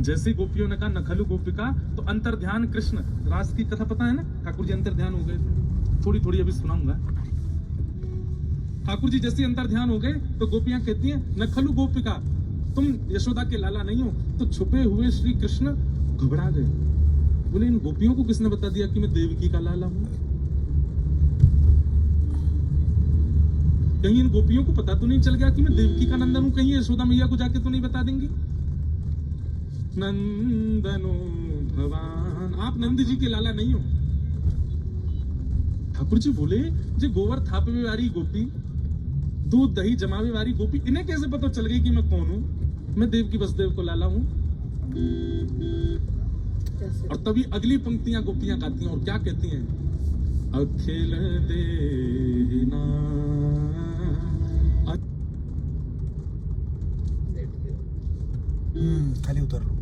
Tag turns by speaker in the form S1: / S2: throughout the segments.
S1: जैसे गोपियों ने कहा, नखलु गोपिका तो अंतर ध्यान कृष्ण। रास की कथा पता है ना? ठाकुर जी अंतर ध्यान हो गए। थोड़ी थोड़ी अभी सुनाऊँगा। ठाकुर जी जैसे अंतर ध्यान हो गए तो गोपियाँ कहती हैं, नखलु गोपिका, तुम यशोदा के लाला नहीं हो तो छुपे हुए श्री कृष्ण घबरा गए। बोले, इन गोपियों को किसने बता दिया कि मैं देवकी का लाला हूँ? कहीं इन गोपियों को पता तो नहीं चल गया कि मैं देवकी का नंदन हूँ? कहीं यशोदा मैया को जाके तो नहीं बता देंगी? नंदनो भगवान आप नंद जी के लाला नहीं हो। ठाकुर जी बोले जे गोबर थापे वाली गोपी दूध दही जमावे वाली गोपी इन्हें कैसे पता चल गई कि मैं कौन हूँ? मैं देव की वसुदेव को लाला हूँ। और तभी अगली पंक्तियाँ गोपियाँ गाती हैं और क्या कहती हैं? अखिल देना।
S2: हम्म, खाली उतरलो
S3: हे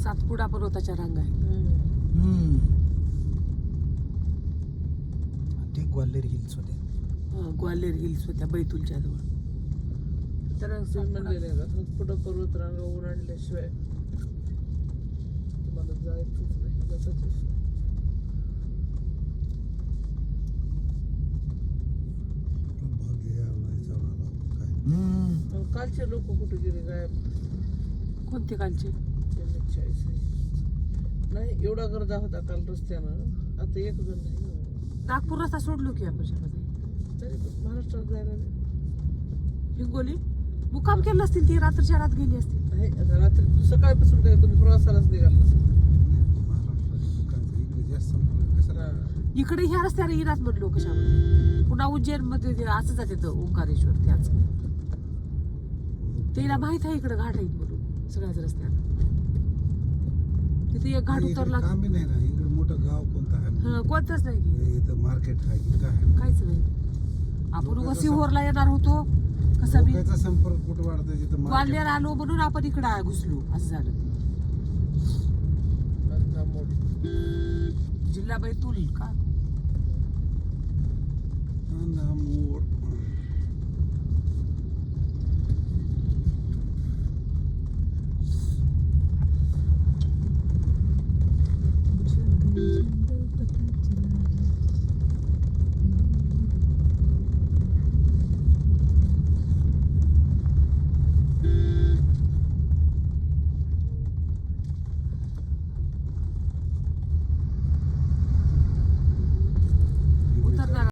S3: सातपुडा पर्वताच्या रांगा आहे
S2: हम्म. ते ग्वाल्हेर हिल्स होते
S3: अं, ग्वाल्हेर हिल्स होत्या बैतूलच्या जवळ
S4: तर तुम्ही म्हणले नाही का पुढं पर्वत रांगा ओलांडल्याशिवाय तुम्हाला जायचंच नाही नाही.
S2: हम्म.
S4: कालचे लोक कुठे गेले गायब
S3: कोणते कालचे
S4: नाही एवढा गर्दा होता काल रस्त्यानं आता एक जण नाही
S3: नागपूर रस्ता सोडलो की आपण त्याच्यामध्ये.
S4: तरी पण महाराष्ट्रात जायला.
S3: हिंगोली मुक्काम केलं असतील ती रात्रीच्या रात गेली असतील
S4: नाही आता रात्री सकाळपासून काय तुम्ही प्रवासालाच निघाला नसेल. हा.
S3: इकडे ह्या रस्त्याने येणार म्हणलो कशामध्ये पुन्हा उज्जैनमध्ये असं जाते तर ओंकारेश्वर त्याच तिला माहीत आहे इकडे घाट आहे म्हणून सगळ्याच रस्त्याला तिथे एक घाट उतरला.
S2: काम नाही ना इकडे मोठं गाव कोणतं आहे?
S3: हं, कोणतंच नाही की.
S2: इथं मार्केट आहे की काय
S3: काहीच नाही. आपण उगा सिहोरला येणार होतो. कसं बी
S2: लोकांचा संपर्क कुठं वाढतो जिथं
S3: ग्वाल्हेर आलो म्हणून आपण इकडे घुसलो. असं झालं.
S4: बांधकाम मोठं.
S3: जिल्हा बैतूल का?